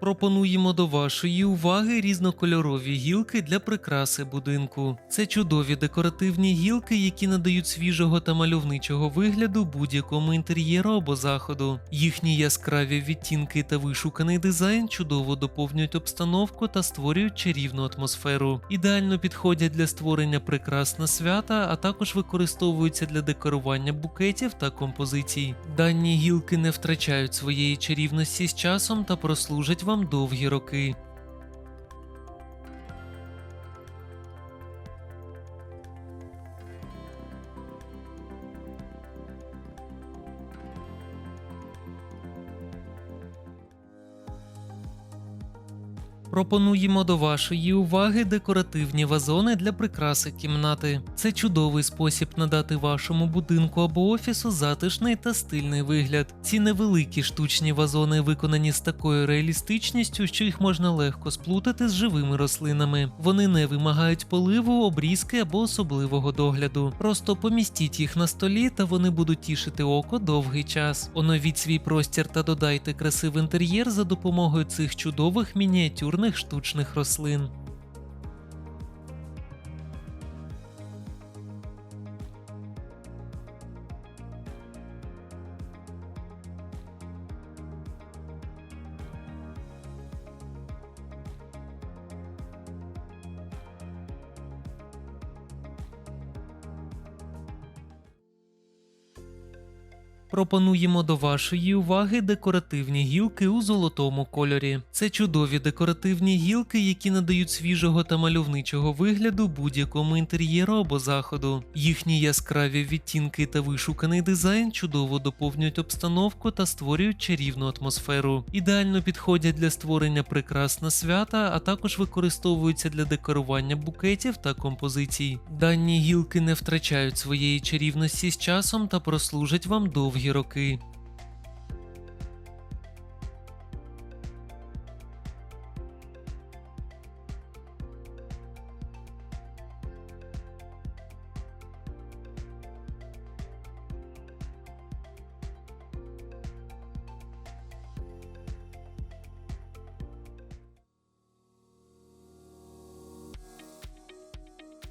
Пропонуємо до вашої уваги різнокольорові гілки для прикраси будинку. Це чудові декоративні гілки, які надають свіжого та мальовничого вигляду будь-якому інтер'єру або заходу. Їхні яскраві відтінки та вишуканий дизайн чудово доповнюють обстановку та створюють чарівну атмосферу. Ідеально підходять для створення прикрас на свята, а також використовуються для декорування букетів та композицій. Дані гілки не втрачають своєї чарівності з часом та прослужать вам довгі роки. Пропонуємо до вашої уваги декоративні вазони для прикраси кімнати. Це чудовий спосіб надати вашому будинку або офісу затишний та стильний вигляд. Ці невеликі штучні вазони виконані з такою реалістичністю, що їх можна легко сплутати з живими рослинами. Вони не вимагають поливу, обрізки або особливого догляду. Просто помістіть їх на столі, та вони будуть тішити око довгий час. Оновіть свій простір та додайте краси в інтер'єр за допомогою цих чудових мініатюрних штучних рослин. Пропонуємо до вашої уваги декоративні гілки у золотому кольорі. Це чудові декоративні гілки, які надають свіжого та мальовничого вигляду будь-якому інтер'єру або заходу. Їхні яскраві відтінки та вишуканий дизайн чудово доповнюють обстановку та створюють чарівну атмосферу. Ідеально підходять для створення прикрас на свята, а також використовуються для декорування букетів та композицій. Дані гілки не втрачають своєї чарівності з часом та прослужать вам довгі роки.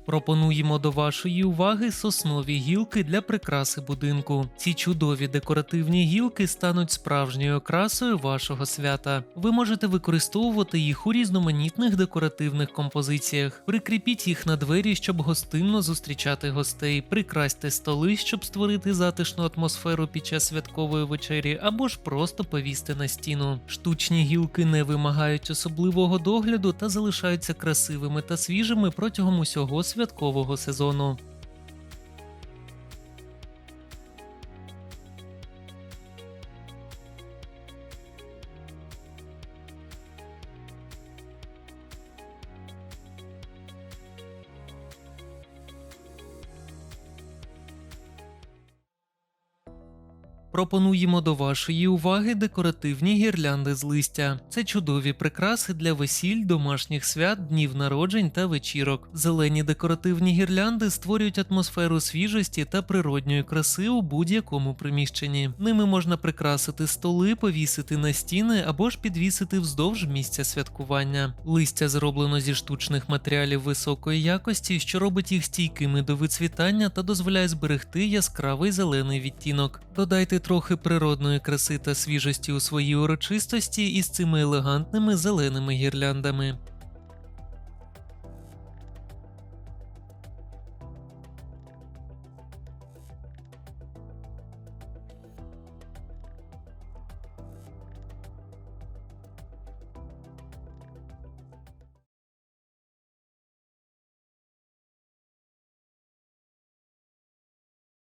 Пропонуємо до вашої уваги соснові гілки для прикраси будинку. Ці чудові декоративні гілки стануть справжньою окрасою вашого свята. Ви можете використовувати їх у різноманітних декоративних композиціях. Прикріпіть їх на двері, щоб гостинно зустрічати гостей. Прикрасьте столи, щоб створити затишну атмосферу під час святкової вечері, або ж просто повісьте на стіну. Штучні гілки не вимагають особливого догляду та залишаються красивими та свіжими протягом усього святкового сезону. Пропонуємо до вашої уваги декоративні гірлянди з листя. Це чудові прикраси для весіль, домашніх свят, днів народжень та вечірок. Зелені декоративні гірлянди створюють атмосферу свіжості та природньої краси у будь-якому приміщенні. Ними можна прикрасити столи, повісити на стіни або ж підвісити вздовж місця святкування. Листя зроблено зі штучних матеріалів високої якості, що робить їх стійкими до вицвітання та дозволяє зберегти яскравий зелений відтінок. Додайте трохи природної краси та свіжості у своїй урочистості із цими елегантними зеленими гірляндами.